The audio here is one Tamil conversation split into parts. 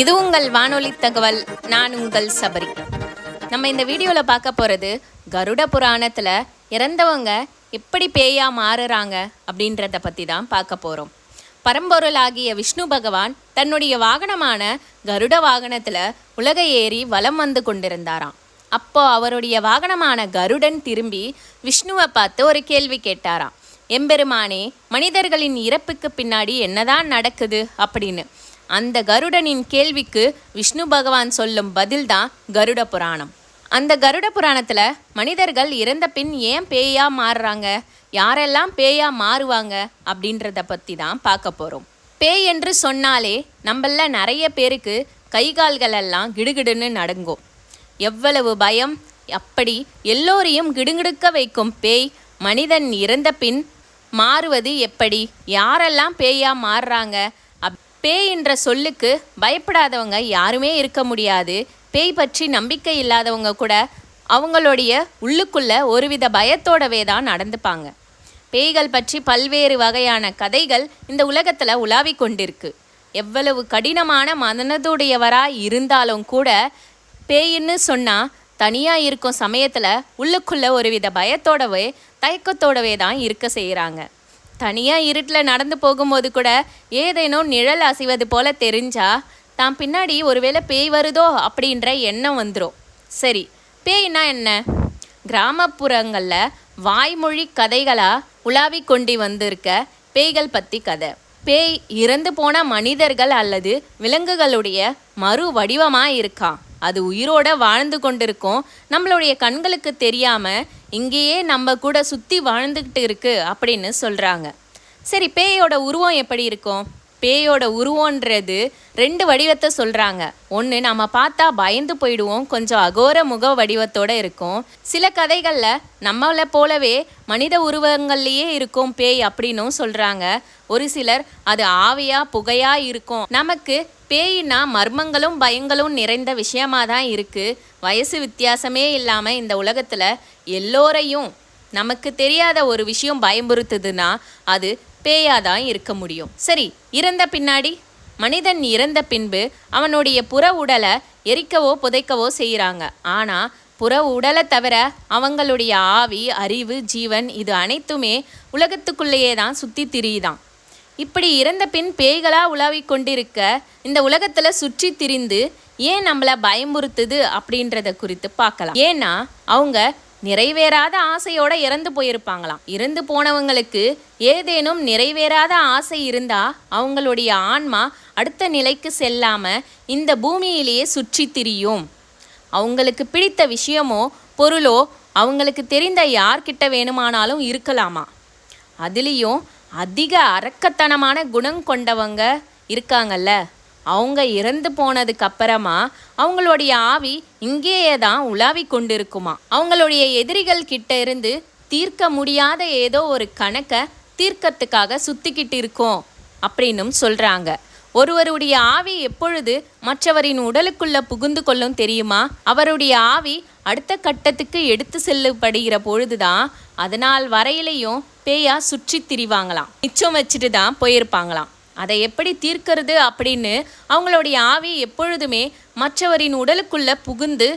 இது உங்கள் வானொலி தகவல் நான் உங்கள் சபரி. நம்ம இந்த வீடியோவில் பார்க்க போகிறது கருட புராணத்தில் இறந்தவங்க எப்படி பேயா மாறுறாங்க அப்படின்றத பற்றி தான் பார்க்க போகிறோம் பரம்பொருளாகிய விஷ்ணு பகவான் தன்னுடைய வாகனமான கருட வாகனத்தில் உலக ஏறி வலம் வந்து கொண்டிருந்தாராம். அப்போ அவருடைய வாகனமான கருடன் திரும்பி விஷ்ணுவை பார்த்து ஒரு கேள்வி கேட்டாராம். எம்பெருமானே மனிதர்களின் இறப்புக்கு பின்னாடி என்னதான் நடக்குது அப்படின்னு. அந்த கருடனின் கேள்விக்கு விஷ்ணு பகவான் சொல்லும் பதில்தான் கருட புராணம். அந்த கருட புராணத்தில் மனிதர்கள் இறந்த பின் ஏன் பேயா மாறுறாங்க? யாரெல்லாம் பேயா மாறுவாங்க? அப்படின்றத பற்றி தான் பார்க்க போகிறோம் பேய் என்று சொன்னாலே நம்மள நிறைய பேருக்கு கை கால்களெல்லாம் கிடுகிடுன்னு நடங்கும். எவ்வளவு பயம்? அப்படி எல்லோரையும் கிடுங்கிடுக்க வைக்கும் பேய் மனிதன் இறந்த பின் மாறுவது எப்படி? யாரெல்லாம் பேயா மாறுறாங்க? பேய் என்ற சொல்லுக்கு பயப்படாதவங்க யாருமே இருக்க முடியாது. பேய் பற்றி நம்பிக்கை இல்லாதவங்க கூட அவங்களுடைய உள்ளுக்குள்ள ஒருவித பயத்தோடவே தான் நடந்துப்பாங்க. பேய்கள் பற்றி பல்வேறு வகையான கதைகள் இந்த உலகத்தில் உலாவிக் கொண்டிருக்கு. எவ்வளவு கடினமான மனதுடையவராக இருந்தாலும் கூட பேயின்னு சொன்னால் தனியாக இருக்கும் சமயத்தில் உள்ளுக்குள்ளே ஒருவித பயத்தோடவே தயக்கத்தோடவே தான் இருக்க செய்கிறாங்க தனியாக இருட்டில் நடந்து போகும்போது கூட ஏதேனும் நிழல் அசைவது போல தெரிஞ்சா தான் பின்னாடி ஒருவேளை பேய் வருதோ? அப்படின்ற எண்ணம் வந்துடும் சரி பேய்னா என்ன? கிராமப்புறங்களில் வாய்மொழி கதைகளாக உலாவி கொண்டு வந்திருக்க பேய்கள் பற்றி கதை. பேய் இறந்து போன மனிதர்கள் அல்லது விலங்குகளுடைய மறு வடிவமாக இருக்கான் அது உயிரோட வாழ்ந்து கொண்டிருக்கும். நம்மளுடைய கண்களுக்கு தெரியாம இங்கேயே நம்ம கூட சுற்றி வாழ்ந்துக்கிட்டு இருக்கு அப்படின்னு சொல்கிறாங்க சரி பேயோட உருவம் எப்படி இருக்கும்? பேயோட உருவன்றது ரெண்டு வடிவத்தை சொல்கிறாங்க ஒன்று நம்ம பார்த்தா பயந்து போயிடுவோம் கொஞ்சம் அகோர முக வடிவத்தோட இருக்கும். சில கதைகளில் நம்மளை போலவே மனித உருவங்கள்லேயே இருக்கும் பேய் அப்படின்னும் சொல்கிறாங்க ஒரு சிலர் அது ஆவியாக புகையாக இருக்கும். நமக்கு பேயினா மர்மங்களும் பயங்களும் நிறைந்த விஷயமா தான் இருக்குது வயசு வித்தியாசமே இல்லாமல் இந்த உலகத்தில் எல்லோரையும் நமக்கு தெரியாத ஒரு விஷயம் பயமுறுத்துதுன்னா அது பேயாக தான் இருக்க முடியும். சரி இறந்த பின்னாடி? மனிதன் இறந்த பின்பு அவனுடைய புற உடலை எரிக்கவோ புதைக்கவோ செய்கிறாங்க ஆனால் புற உடலை தவிர அவங்களுடைய ஆவி அறிவு ஜீவன் இது அனைத்துமே உலகத்துக்குள்ளேயே தான் சுற்றி திரியுதான் இப்படி இறந்த பின் பேய்களா உலாவிக் கொண்டிருக்க இந்த உலகத்துல சுற்றி திரிந்து ஏன் நம்மளை பயமுறுத்துது அப்படின்றத குறித்து பார்க்கலாம். ஏன்னா அவங்க நிறைவேறாத ஆசையோட இறந்து போயிருப்பாங்களாம். இறந்து போனவங்களுக்கு ஏதேனும் நிறைவேறாத ஆசை இருந்தா அவங்களுடைய ஆன்மா அடுத்த நிலைக்கு செல்லாம இந்த பூமியிலேயே சுற்றி திரியும். அவங்களுக்கு பிடித்த விஷயமோ பொருளோ அவங்களுக்கு தெரிந்த யார்கிட்ட வேணுமானாலும் இருக்கலாமா? அதுலேயும் அதிக அரக்கத்தனமான குணம் கொண்டவங்க இருக்காங்கல்ல அவங்க இறந்து போனதுக்கு அப்புறமா அவங்களுடைய ஆவி இங்கேயே தான் உலாவி கொண்டிருக்குமா? அவங்களுடைய எதிரிகள் கிட்ட இருந்து தீர்க்க முடியாத ஏதோ ஒரு கணக்கை தீர்க்கத்துக்காக சுத்திக்கிட்டு இருக்கோம் அப்படின்னும் சொல்றாங்க. ஒருவருடைய ஆவி எப்பொழுது மற்றவரின் உடலுக்குள்ள புகுந்து கொள்ளும் தெரியுமா? அவருடைய ஆவி அடுத்த கட்டத்துக்கு எடுத்து செல்லப்படுகிற பொழுதுதான் அதனால் வரையிலையும் பேயா சுற்றி திரிவாங்களாம். மிச்சம் வச்சுட்டு தான் போயிருப்பாங்களாம். அதை எப்படி தீர்க்கிறது அப்படின்னு அவங்களுடைய ஆவி எப்பொழுதுமே மற்றவரின் உடலுக்குள்ள புகுந்து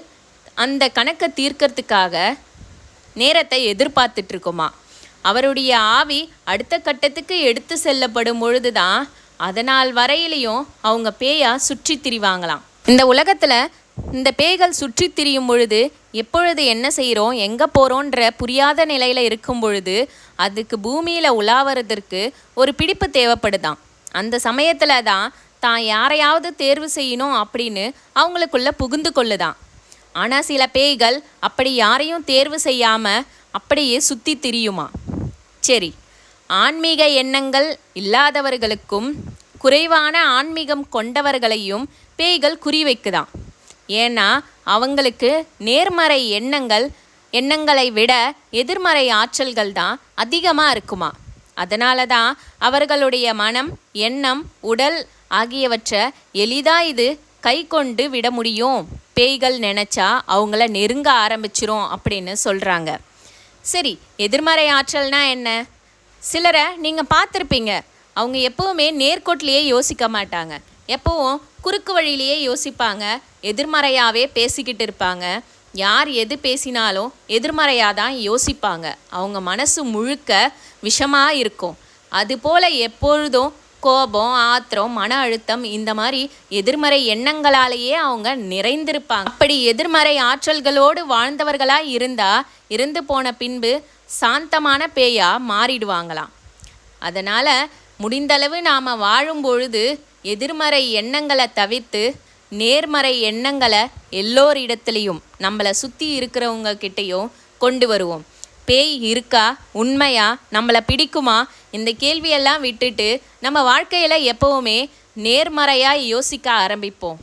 அந்த கணக்கை தீர்க்கறதுக்காக நேரத்தை எதிர்பார்த்துட்டு இருக்குமா அவருடைய ஆவி அடுத்த கட்டத்துக்கு எடுத்து செல்லப்படும் பொழுது தான் அதனால் வரையிலையும் அவங்க பேயா சுற்றி திரிவாங்களாம். இந்த உலகத்தில் இந்த பேய்கள் சுற்றி திரியும் பொழுது எப்பொழுது என்ன செய்கிறோம் எங்கே போகிறோன்ற புரியாத நிலையில் இருக்கும் பொழுது அதுக்கு பூமியில் உலாவறதற்கு ஒரு பிடிப்பு தேவைப்படுதான் அந்த சமயத்தில் தான் தான் யாரையாவது தேர்வு செய்யணும் அப்படின்னு அவங்களுக்குள்ள புகுந்து கொள்ளுதான் ஆனால் சில பேய்கள் அப்படி யாரையும் தேர்வு செய்யாமல் அப்படியே சுற்றி திரியுமா? சரி ஆன்மீக எண்ணங்கள் இல்லாதவர்களுக்கும் குறைவான ஆன்மீகம் கொண்டவர்களையும் பேய்கள் குறிவைக்குதாம். ஏன்னா அவங்களுக்கு நேர்மறை எண்ணங்கள் எண்ணங்களை விட எதிர்மறை ஆற்றல்கள் தான் அதிகமாக இருக்குமா? அதனால தான் அவர்களுடைய மனம் எண்ணம் உடல் ஆகியவற்றை எளிதாக இது கை கொண்டு விட முடியும். பேய்கள் நினச்சா அவங்கள நெருங்க ஆரம்பிச்சிரும் அப்படின்னு சொல்கிறாங்க சரி எதிர்மறை ஆற்றல்னா என்ன? சிலரை நீங்கள் பார்த்துருப்பீங்க. அவங்க எப்பவுமே நேர்கோட்டிலேயே யோசிக்க மாட்டாங்க. எப்பவும் குறுக்கு வழியிலேயே யோசிப்பாங்க. எதிர்மறையாகவே பேசிக்கிட்டு இருப்பாங்க. யார் எது பேசினாலும் எதிர்மறையாக தான் யோசிப்பாங்க. அவங்க மனசு முழுக்க விஷமாக இருக்கும். அதுபோல் எப்பொழுதும் கோபம் ஆத்திரம் மன அழுத்தம் இந்த மாதிரி எதிர்மறை எண்ணங்களாலேயே அவங்க நிறைந்திருப்பாங்க. அப்படி எதிர்மறை ஆற்றல்களோடு வாழ்ந்தவர்களாக இருந்தால் இருந்து போன பின்பு சாந்தமான பேயாக மாறிடுவாங்களாம். அதனால் முடிந்தளவு நாம் வாழும் பொழுது எதிர்மறை எண்ணங்களை தவிர்த்து நேர்மறை எண்ணங்களை எல்லோரிடத்துலையும் நம்மளை சுற்றி இருக்கிறவங்க கிட்டேயும் கொண்டு வருவோம். பேய் இருக்கா? உண்மையா? நம்மளை பிடிக்குமா? இந்த கேள்வியெல்லாம் விட்டுட்டு நம்ம வாழ்க்கையில் எப்போவுமே நேர்மறையாக யோசிக்க ஆரம்பிப்போம்.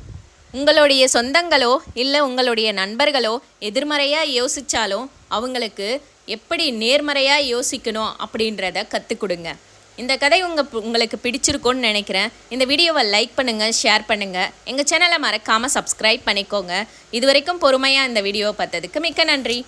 உங்களுடைய சொந்தங்களோ இல்லை உங்களுடைய நண்பர்களோ எதிர்மறையாக யோசித்தாலும் அவங்களுக்கு எப்படி நேர்மறையாக யோசிக்கணும் அப்படின்றத கற்றுக் கொடுங்க. இந்த கதை உங்கள் உங்களுக்கு பிடிச்சிருக்கும்னு நினைக்கிறேன். இந்த வீடியோவை லைக் பண்ணுங்கள் ஷேர் பண்ணுங்கள் எங்கள் சேனலை மறக்காமல் சப்ஸ்கிரைப் பண்ணிக்கோங்க. இது வரைக்கும் பொறுமையாக இந்த வீடியோவை பார்த்ததுக்கு மிக்க நன்றி.